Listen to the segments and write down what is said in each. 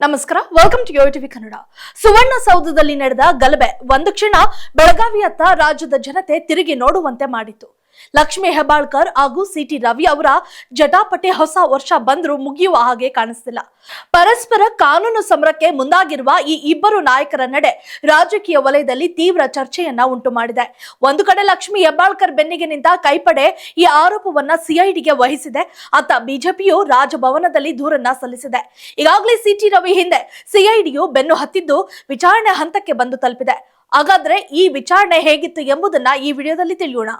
ನಮಸ್ಕಾರ welcome to yo TV Kannada Suvarna ಸೌಧದಲ್ಲಿ ನಡೆದ ಗಲಭೆ, ಒಂದು ಕ್ಷಣ ಬೆಳಗಾವಿಯತ್ತ ರಾಜ್ಯದ ಜನತೆ ತಿರುಗಿ ನೋಡುವಂತೆ ಮಾಡಿತು ಲಕ್ಷ್ಮೀ ಹೆಬ್ಬಾಳ್ಕರ್ ಹಾಗೂ ಸಿಟಿ ರವಿ ಅವರ ಜಟಾಪಟಿ ಹೊಸ ವರ್ಷ ಬಂದರೂ ಮುಗಿಯುವ ಹಾಗೆ ಕಾಣಿಸ್ತಿಲ್ಲ. ಪರಸ್ಪರ ಕಾನೂನು ಸಮರಕ್ಕೆ ಮುಂದಾಗಿರುವ ಈ ಇಬ್ಬರು ನಾಯಕರ ನಡೆ ರಾಜಕೀಯ ವಲಯದಲ್ಲಿ ತೀವ್ರ ಚರ್ಚೆಯನ್ನ ಉಂಟು ಮಾಡಿದೆ. ಒಂದು ಕಡೆ ಲಕ್ಷ್ಮೀ ಹೆಬ್ಬಾಳ್ಕರ್ ಬೆನ್ನಿಗೆ ನಿಂತ ಕೈಪಡೆ ಈ ಆರೋಪವನ್ನ ಸಿಐಡಿಗೆ ವಹಿಸಿದೆ. ಅತ್ತ ಬಿಜೆಪಿಯು ರಾಜಭವನದಲ್ಲಿ ದೂರನ್ನ ಸಲ್ಲಿಸಿದೆ. ಈಗಾಗಲೇ ಸಿಟಿ ರವಿ ಹಿಂದೆ ಸಿಐಡಿಯು ಬೆನ್ನು ಹತ್ತಿದ್ದು ವಿಚಾರಣೆ ಹಂತಕ್ಕೆ ಬಂದು ತಲುಪಿದೆ. ಹಾಗಾದ್ರೆ ಈ ವಿಚಾರಣೆ ಹೇಗಿತ್ತು ಎಂಬುದನ್ನ ಈ ವಿಡಿಯೋದಲ್ಲಿ ತಿಳಿಯೋಣ.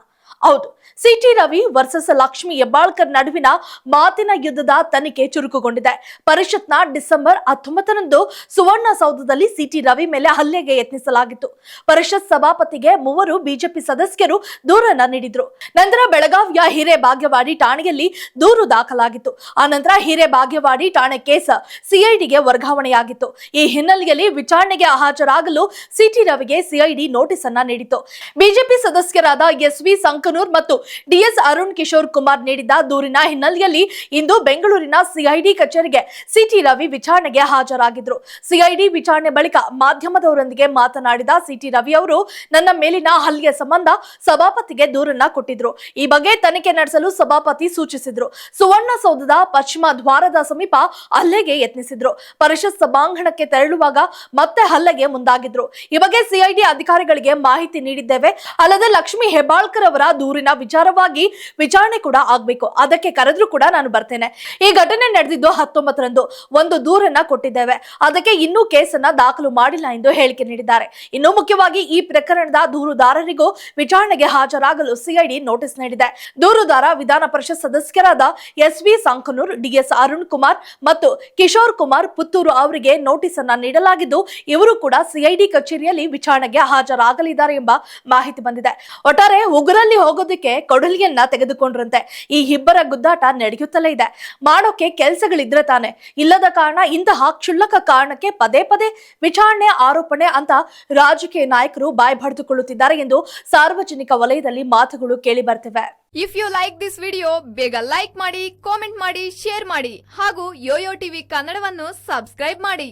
ಹೌದು. C T Ravi versus Lakshmi Hebbalkar ನಡುವಿನ ಮಾತಿನ ಯುದ್ಧದ ತನಿಖೆ ಚುರುಕುಗೊಂಡಿದೆ. ಪರಿಷತ್ನ ಡಿಸೆಂಬರ್ ಹತ್ತೊಂಬತ್ತರಂದು ಸುವರ್ಣಸೌಧದಲ್ಲಿ ಸಿಟಿ ರವಿ ಮೇಲೆ ಹಲ್ಲೆಗೆ ಯತ್ನಿಸಲಾಗಿತ್ತು. ಪರಿಷತ್ ಸಭಾಪತಿಗೆ ಮೂವರು ಬಿಜೆಪಿ ಸದಸ್ಯರು ದೂರನ್ನ ನೀಡಿದ್ರು. ನಂತರ ಬೆಳಗಾವಿಯ ಹಿರೇಬಾಗೇವಾಡಿ ಠಾಣೆಯಲ್ಲಿ ದೂರು ದಾಖಲಾಗಿತ್ತು. ಆ ನಂತರ ಹಿರೇಬಾಗೇವಾಡಿ ಠಾಣೆ ಕೇಸ್ ಸಿಐಡಿಗೆ ವರ್ಗಾವಣೆಯಾಗಿತ್ತು. ಈ ಹಿನ್ನೆಲೆಯಲ್ಲಿ ವಿಚಾರಣೆಗೆ ಹಾಜರಾಗಲು ಸಿಟಿ ರವಿಗೆ ಸಿಐಡಿ ನೋಟಿಸ್ ಅನ್ನ ನೀಡಿತು ಬಿಜೆಪಿ ಸದಸ್ಯರಾದ ಎಸ್ ವಿ ಸಂಕನೂರ್ ಮತ್ತು ಡಿಎಸ್ ಅರುಣ್ ಕಿಶೋರ್ ಕುಮಾರ್ ನೀಡಿದ ದೂರಿನ ಹಿನ್ನೆಲೆಯಲ್ಲಿ ಇಂದು ಬೆಂಗಳೂರಿನ ಸಿಐಡಿ ಕಚೇರಿಗೆ ಸಿಟಿ ರವಿ ವಿಚಾರಣೆಗೆ ಹಾಜರಾಗಿದ್ರು. ಸಿಐಡಿ ವಿಚಾರಣೆ ಬಳಿಕ ಮಾಧ್ಯಮದವರೊಂದಿಗೆ ಮಾತನಾಡಿದ ಸಿಟಿ ರವಿ ಅವರು, ನನ್ನ ಮೇಲಿನ ಹಲ್ಲೆಯ ಸಂಬಂಧ ಸಭಾಪತಿಗೆ ದೂರನ್ನ ಕೊಟ್ಟಿದ್ರು. ಈ ಬಗ್ಗೆ ತನಿಖೆ ನಡೆಸಲು ಸಭಾಪತಿ ಸೂಚಿಸಿದ್ರು. ಸುವರ್ಣಸೌಧದ ಪಶ್ಚಿಮ ದ್ವಾರದ ಸಮೀಪ ಹಲ್ಲೆಗೆ ಯತ್ನಿಸಿದ್ರು. ಪರಿಷತ್ ಸಭಾಂಗಣಕ್ಕೆ ತೆರಳುವಾಗ ಮತ್ತೆ ಹಲ್ಲೆಗೆ ಮುಂದಾಗಿದ್ರು. ಈ ಬಗ್ಗೆ ಸಿಐಡಿ ಅಧಿಕಾರಿಗಳಿಗೆ ಮಾಹಿತಿ ನೀಡಿದ್ದೇವೆ. ಅಲ್ಲದೆ ಲಕ್ಷ್ಮಿ ಹೆಬ್ಬಾಳ್ಕರ್ ಅವರ ದೂರಿನ ವಿಚಾರವಾಗಿ ವಿಚಾರಣೆ ಕೂಡ ಆಗ್ಬೇಕು. ಅದಕ್ಕೆ ಕರೆದ್ರು ಕೂಡ ನಾನು ಬರ್ತೇನೆ. ಈ ಘಟನೆ ನಡೆದಿದ್ದು ಹತ್ತೊಂಬತ್ತರಂದು. ಒಂದು ದೂರನ್ನ ಕೊಟ್ಟಿದ್ದೇವೆ. ಅದಕ್ಕೆ ಇನ್ನೂ ಕೇಸನ್ನ ದಾಖಲು ಮಾಡಿಲ್ಲ ಎಂದು ಹೇಳಿಕೆ ನೀಡಿದ್ದಾರೆ. ಇನ್ನು ಮುಖ್ಯವಾಗಿ ಈ ಪ್ರಕರಣದ ದೂರುದಾರರಿಗೂ ವಿಚಾರಣೆಗೆ ಹಾಜರಾಗಲು ಸಿಐಡಿ ನೋಟಿಸ್ ನೀಡಿದೆ. ದೂರುದಾರ ವಿಧಾನ ಪರಿಷತ್ ಸದಸ್ಯರಾದ S V Sankanur D S Arun Kumar ಮತ್ತು ಕಿಶೋರ್ ಕುಮಾರ್ ಪುತ್ತೂರು ಅವರಿಗೆ ನೋಟಿಸ್ ಅನ್ನ ನೀಡಲಾಗಿದ್ದು, ಇವರು ಕೂಡ ಸಿಐಡಿ ಕಚೇರಿಯಲ್ಲಿ ವಿಚಾರಣೆಗೆ ಹಾಜರಾಗಲಿದ್ದಾರೆ ಎಂಬ ಮಾಹಿತಿ ಬಂದಿದೆ. ಒಟ್ಟಾರೆ ಉಗುರಲ್ಲಿ ಹೋಗೋದಕ್ಕೆ ಕೊಡಲಿಯನ್ನ ತೆಗೆದುಕೊಂಡ್ರಂತೆ. ಈ ಇಬ್ಬರ ಗುದ್ದಾಟ ನಡೆಯುತ್ತಲೇ ಇದೆ. ಮಾಡೋಕೆ ಕೆಲಸಗಳಿದ್ರೆ ತಾನೆ. ಇಲ್ಲದ ಕಾರಣ ಇಂತಹ ಕ್ಷುಲ್ಲಕ ಕಾರಣಕ್ಕೆ ಪದೇ ಪದೇ ವಿಚಾರಣೆ, ಆರೋಪಣೆ ಅಂತ ರಾಜಕೀಯ ನಾಯಕರು ಬಾಯ್ ಬಡಿದುಕೊಳ್ಳುತ್ತಿದ್ದಾರೆ ಎಂದು ಸಾರ್ವಜನಿಕ ವಲಯದಲ್ಲಿ ಮಾತುಗಳು ಕೇಳಿ ಬರ್ತಿವೆ if you like this video ಬೇಗ ಲೈಕ್ ಮಾಡಿ ಕಾಮೆಂಟ್ ಮಾಡಿ ಶೇರ್ ಮಾಡಿ ಹಾಗೂ ಯೋಯೋ ಟಿವಿ ಕನ್ನಡವನ್ನು ಸಬ್ಸ್ಕ್ರೈಬ್ ಮಾಡಿ.